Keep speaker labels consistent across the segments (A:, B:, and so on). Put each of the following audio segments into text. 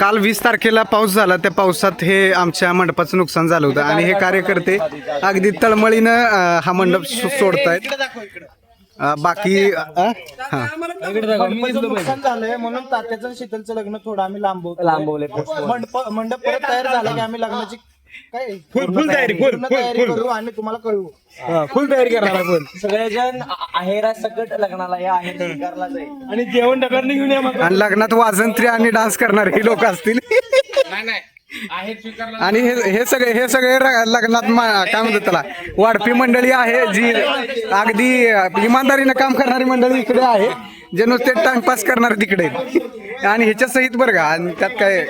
A: काल वीस तारखेला पाऊस झाला. त्या पावसात हे आमच्या मंडपाचं नुकसान झालं होतं. आणि हे कार्यकर्ते अगदी तळमळीनं हा मंडप सो- सोडतायत. बाकी हा.
B: नुकसान झालंय म्हणून तात्याचं शीतलचं लग्न थोडं आम्ही लांबव
C: लांबवले
B: मंडप मंडप परत तयार झाला की आम्ही लग्नाची काय?
D: फुल फुल तयारी फुल
B: पूर्ण
D: फुल
B: करू आणि तुम्हाला कळवू.
D: फुल तयारी करणार आपण
C: सगळेजण आहेरा सकट लग्नाला या आहेर स्वीकारला जाईल.
D: आणि जेवण डबरने घेऊन या मग.
A: आणि लग्नात वाजंत्री आणि डान्स करणारे हे लोक असतील. आणि हे हे सगळे हे सगळे र- लग्नात मा- काय म्हणतात त्याला? वाढपी मंडळी आहे जी अगदी इमानदारीनं काम करणारी मंडळी इकडे आहे. जे नुसते टाइमपास करणारे तिकडे. आहेत. आणि ह्याच्या सहित बरं का? आणि त्यात काय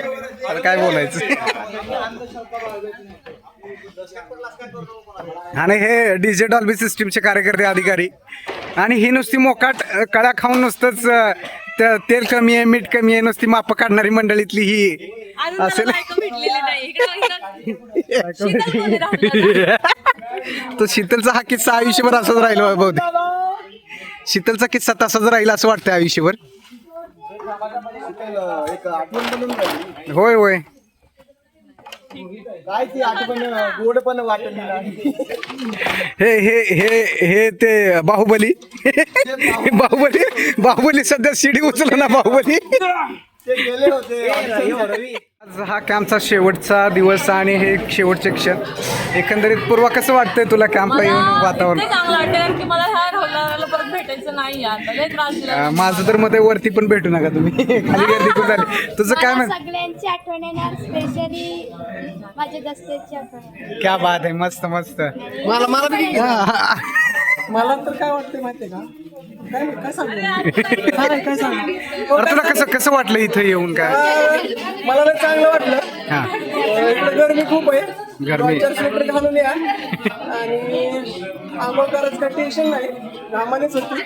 A: आता काय बोलायचं? आणि हे डीजे डॉल्बी सिस्टीमचे कार्यकर्ते अधिकारी. आणि ही नुसती मोकाट अ, कळ्या खाऊन नुसतंच तेल कमी आहे मीठ कमी आहे नुसती माप काढणारी मंडळीतली ही असेल. तो शीतलचा हा किस्सा आयुष्यभर असाच राहिला बहुतेक शीतलचा किस्सा तसाच राहील असं वाटतं आयुष्यभर.
B: एक आठवण बनून राहिली.
A: होय होय.
B: काय ती आठवण गोड पण वाटत
A: हे हे हे हे ते बाहुबली. बाहुबली. बाहुबली सध्या शिडी उचल ना बाहुबली.
B: ते गेले होते.
A: आज हा कॅम्पचा शेवटचा दिवस आणि हे शेवटचे क्षण. एकंदरीत पूर्वा कसं वाटतंय तुला कॅम्पला येऊन वातावरण? माझं तर मत आहे वरती पण भेटू नका तुम्ही. खाली गर्दी खूप झाली. तुझं काय
E: मला
A: म्हण
E: सगळ्यांची आठवण येणार स्पेशली माझ्या दस्तेची आठवण
A: क्या बात आहे. मस्त मस्त.
B: मला मला. मला तर काय वाटतं माहितीये का? काय काय सांगू काय काय सांगू
A: बरं तुला कसं कसं वाटलं इथं येऊन काय?
B: मला चांगलं वाटलं.
A: हा.
B: इकडे गरमी खूप आहे.
A: गरमी.
B: स्वेटर घालून या. आणि आंघोळ करायचं काही टेन्शन नाही. घामानेच होती.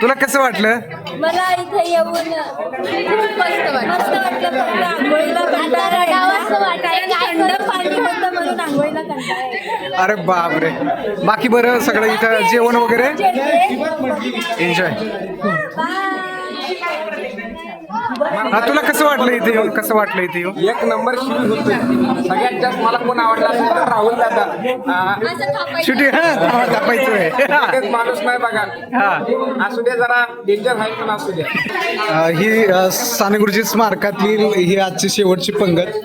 A: तुला कसं वाटलं?
F: मला इथे येऊन खूप मस्त वाटलं. मस्त वाटलं. होतं म्हणून आंघोळीला कंटाळा.
A: अरे बापरे. बाकी बरं सगळं इथं जेवण वगैरे? एन्जॉय हा तुला कसं वाटलं इथे येऊन? कसं वाटलं इथे येऊन?
D: एक नंबर शिवी होतोय. सगळ्यात जास्त मला कोण आवडला असेल तर राहुल दादा.
F: असं थापायचं.
A: शुटी हा
D: एकच माणूस नाही बघा.
A: हा.
D: असू दे जरा डेंजर आहे पण असू द्या
A: अ, ही सानेगुरुजी स्मारकातील ही आजची शेवटची पंगत.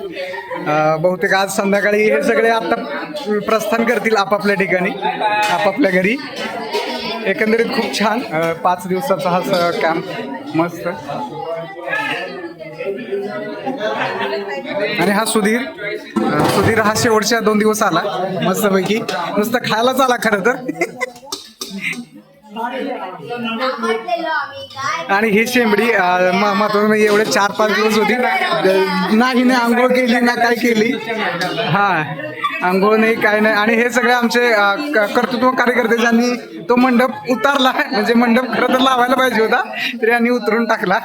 A: बहुतेक आज संध्याकाळी हे सगळे आता प्रस्थान करतील आपापल्या ठिकाणी आपापल्या घरी. एकंदरीत खूप छान. पाच दिवसाचा हा स- कॅम्प मस्त. आणि हा सुधीर सुधीर हा शेवटच्या दोन दिवस आला मस्तपैकी. नुसतं खायलाच आला खरं तर. आणि ही शेंबडी अं, महत्वाचं म्हणजे एवढे चार पाच दिवस होती. अं, ना हिने आंघोळ केली ना काय केली. हा आंघोळ नाही काय नाही. आणि हे सगळे आमचे कर्तृत्व कार्यकर्ते ज्यांनी तो मंडप उतारला म्हणजे मंडप खरं तर लावायला पाहिजे होता तरी यांनी उतरून टाकला.